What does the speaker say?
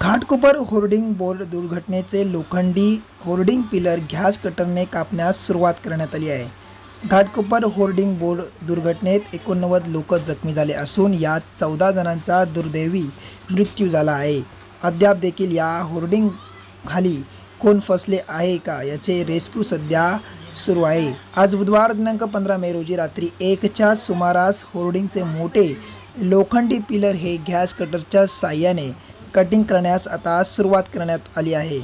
Ghatkopar hoarding board दुर्घटनेचे लोखंडी hoarding pillar gas कटरने कापण्यास सुरुवात करण्यात आली आहे. घाटकोपर होर्डिंग बोर्ड दुर्घटनेत एकोणनव्वद लोक जखमी झाले असून यात चौदा जणांचा दुर्दैवी मृत्यू झाला आहे. अद्याप देखील या होर्डिंग खाली कोण फसले आहे का याचे रेस्क्यू सध्या सुरू आहे. आज बुधवार दिनांक पंधरा मे रोजी रात्री एकच्या सुमारास होर्डिंगचे मोठे लोखंडी पिलर हे गॅस कटरच्या साह्याने कटिंग करण्यास आता सुरुवात करण्यात आली आहे